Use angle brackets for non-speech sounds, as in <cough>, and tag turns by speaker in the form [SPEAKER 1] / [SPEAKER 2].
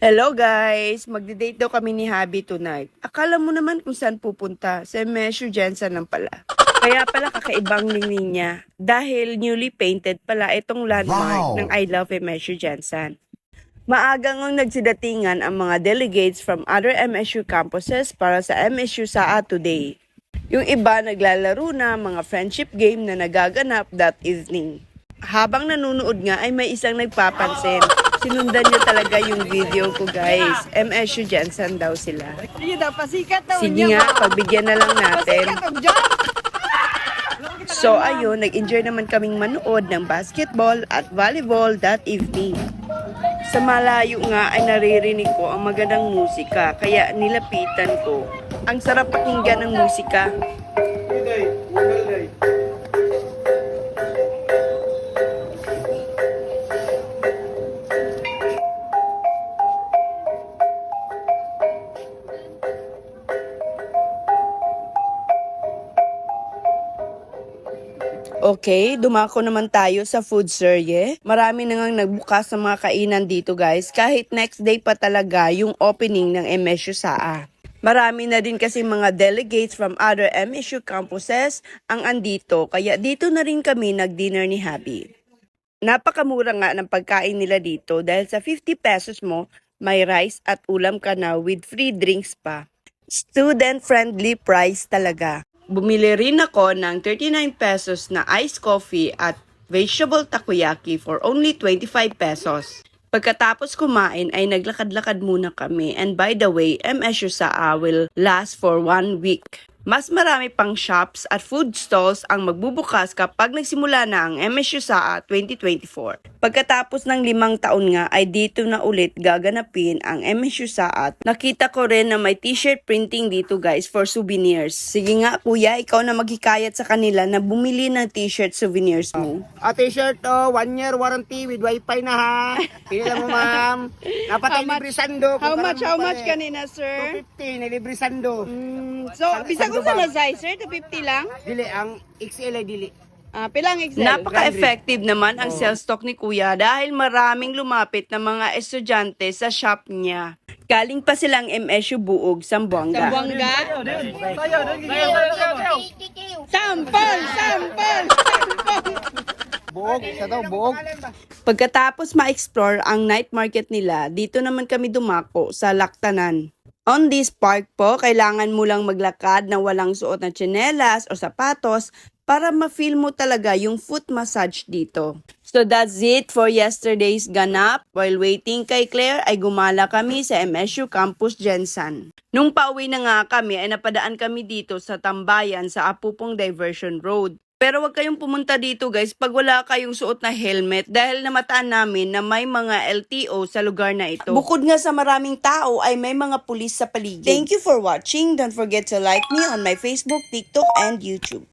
[SPEAKER 1] Hello guys! Magdi-date daw kami ni Habi tonight. Akala mo naman kung saan pupunta. Sa Meshu Jensen lang pala. Kaya pala kakaibang ningning niya. Dahil newly painted pala itong landmark
[SPEAKER 2] Wow!
[SPEAKER 1] ng I Love MSU Jensen. Maagang ang nagsidatingan ang mga delegates from other MSU campuses para sa MSU Saa today. Yung iba naglalaro na mga friendship game na nagaganap that evening. Habang nanonood nga ay may isang nagpapansin. Sinundan niya talaga yung video ko guys. MSU Jensen daw sila.
[SPEAKER 3] Pasikat daw
[SPEAKER 1] Sige nga, pagbigyan na lang natin. So ayun, nag-enjoy naman kaming manood ng basketball at volleyball that evening. Sa malayo nga ay naririnig ko ang magandang musika, kaya nilapitan ko. Ang sarap pakinggan ng musika. Okay, dumako naman tayo sa food serye. Marami na ngang nagbukas ng mga kainan dito guys. Kahit next day pa talaga yung opening ng MSU SAA. Marami na din kasi mga delegates from other MSU campuses ang andito. Kaya dito na rin kami nag-dinner ni Habi. Napakamura nga ng pagkain nila dito dahil sa 50 pesos mo, may rice at ulam ka na with free drinks pa. Student-friendly price talaga. Bumili rin ako ng 39 pesos na iced coffee at vegetable takoyaki for only 25 pesos. Pagkatapos kumain ay naglakad-lakad muna kami and by the way, MSU Saa will last for one week. Mas marami pang shops at food stalls ang magbubukas kapag nagsimula na ang MSU Saa 2024. Pagkatapos ng limang taon nga ay dito na ulit gaganapin ang MSU Saa. Nakita ko rin na may t-shirt printing dito guys for souvenirs. Sige nga kuya, ikaw na maghikayat sa kanila na bumili ng t-shirt souvenirs mo.
[SPEAKER 3] Ah, t-shirt oh, one year warranty with wifi na ha. Pili lang mo ma'am. Napatay <laughs>
[SPEAKER 1] How much-
[SPEAKER 3] libre sando.
[SPEAKER 1] How much, how much
[SPEAKER 3] pare.
[SPEAKER 1] kanina sir?
[SPEAKER 3] 250 na libre sando.
[SPEAKER 1] Mm, so, bisag ko sa size sir, 250 lang?
[SPEAKER 3] Dili ang XL ay dili.
[SPEAKER 1] Ah, pilang Excel? Napaka-effective naman ang sales stock ni Kuya dahil maraming lumapit na mga estudyante sa shop niya. Galing pa silang MSU Buog, Sambuanga. Sambuanga? Sampol! Sampol!
[SPEAKER 3] Buog, sa daw buog.
[SPEAKER 1] Pagkatapos ma-explore ang night market nila, dito naman kami dumako sa Laktanan. On this park po, kailangan mo lang maglakad na walang suot na tsinelas o sapatos para ma-feel mo talaga yung foot massage dito. So that's it for yesterday's ganap. While waiting kay Claire ay gumala kami sa MSU Campus Jensen. Nung pauwi na nga kami ay napadaan kami dito sa Tambayan sa Apupong Diversion Road. Pero wag kayong pumunta dito guys pag wala kayong suot na helmet dahil namataan namin na may mga LTO sa lugar na ito. Bukod nga sa maraming tao ay may mga pulis sa paligid. Thank you for watching. Don't forget to like me on my Facebook, TikTok, and YouTube.